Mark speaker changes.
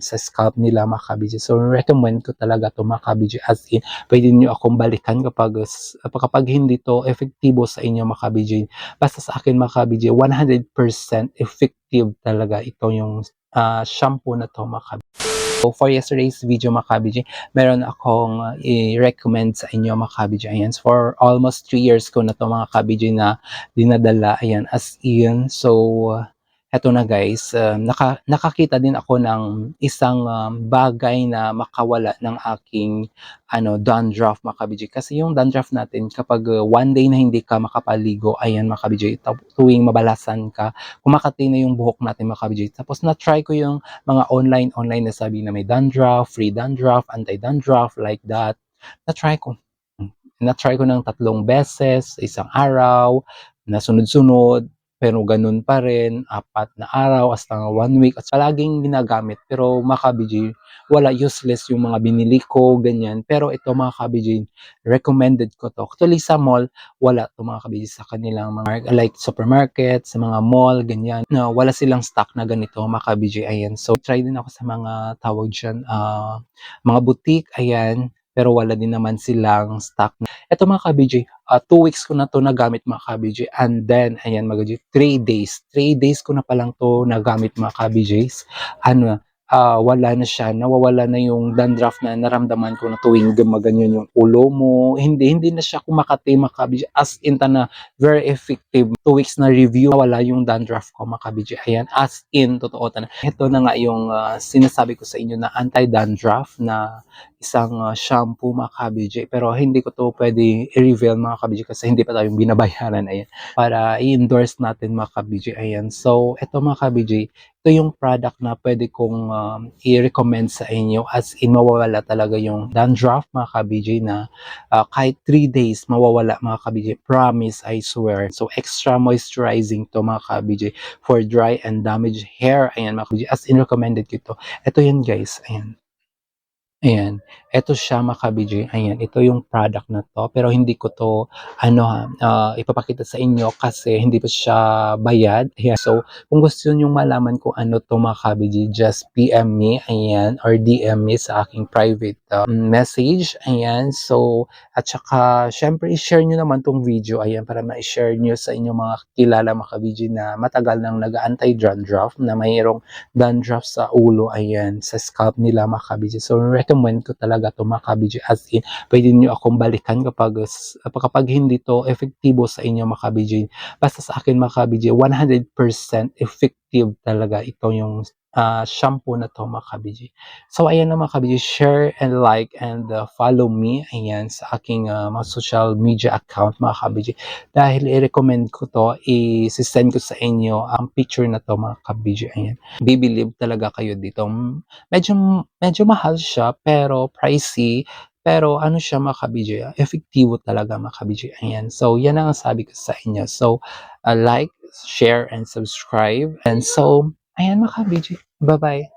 Speaker 1: sa scalp nila mga kabidyo. So, recommend ko talaga to mga kabidyo. As in, pwede nyo akong balikan kapag, kapag hindi to efektibo sa inyo mga kabidyo. Basta sa akin mga kabidyo, 100% effective talaga ito yung ah, shampoo na to mga kabidyo. So, for yesterday's video mga kabidyo, meron akong uh, i-recommend sa inyo mga kabidyo. Ayan, for almost 3 years ko na to mga kabidyo na dinadala. Ayan, as in. So, uh, eto na guys, uh, naka, nakakita din ako ng isang um, bagay na makawala ng aking ano dandruff mga kabidyo. Kasi yung dandruff natin kapag uh, one day na hindi ka makapaligo, ayan ito- tuwing mabalasan ka, kumakati na yung buhok natin mga kabidyo. Tapos na-try ko yung mga online online na sabi na may dandruff, free dandruff, anti-dandruff, like that. Na-try ko. Na-try ko ng tatlong beses, isang araw, na sunod-sunod, pero ganun pa rin, apat na araw, hasta one week, at palaging ginagamit. Pero mga kabiji, wala useless yung mga binili ko, ganyan. Pero ito mga kabiji, recommended ko to. Actually sa mall, wala to mga kabiji sa kanilang mga like supermarket, sa mga mall, ganyan. No, wala silang stock na ganito mga kabiji, ayan. So try din ako sa mga tawag dyan, ah, mga boutique, ayan. Pero wala din naman silang stock. Ito mga kabiji, uh, two weeks ko na to nagamit mga kabiji and then ayan mga kabiji, three days. Three days ko na palang to nagamit mga kabijis ano ah, wala na siya. Nawawala na yung dandruff na naramdaman ko na tuwing gumaganyan yung ulo mo. Hindi hindi na siya kumakati mga kabiji as in ta na very effective. Two weeks na review wala yung dandruff ko mga kabiji ayan as in totoo ta na. Ito na nga yung ah, sinasabi ko sa inyo na anti-dandruff na isang ah, shampoo mga kabiji pero hindi ko to pwede i-reveal mga kabiji kasi hindi pa tayong binabayaran ayan para i-endorse natin mga ayan. So eto mga ito yung product na pwede kong um, i-recommend sa inyo. As in mawawala talaga yung dandruff mga kabiji na ah, kahit 3 days mawawala mga kabiji promise I swear. So extra moisturizing to mga kabiji for dry and damaged hair. Ayan mga kabiji as in recommended ko ito. Ito yan guys. Ayan Ayan, eto siya mga kabiji. Ayan, ito yung product na to. Pero hindi ko to ano ah, ipapakita sa inyo kasi hindi pa siya bayad. Ayan, so kung gusto niyo malaman kung ano to mga kabiji, just PM me, ayan, or DM me sa aking private uh, message. Ayan, so at saka syempre i-share niyo naman tong video, ayan, para ma-share niyo sa inyong mga kilala mga kabiji na matagal nang nag-anti-dandruff na mayroong dandruff sa ulo, ayan, sa scalp nila mga kabiji. So, recommend ko talaga to mga kabiji as in, pwede nyo akong balikan kapag, kapag hindi to efektibo sa inyo mga kabiji. Basta sa akin mga kabiji, 100% effective talaga ito yung ah, shampoo na to mga kabiji. So, ayan na mga kabiji, share and like and uh, follow me, ayan, sa aking ah, mga social media account mga kabiji. Dahil i-recommend ko to, i-send ko sa inyo ang picture na to mga kabiji, ayan. Bibilib talaga kayo dito. Medyo, medyo mahal siya, pero pricey. Pero ano siya mga kabiji, efektibo talaga mga kabiji. Ayan. So, yan ang sabi ko sa inyo. So, uh, like, share, and subscribe. And so, ayan mga kabiji. Bye bye.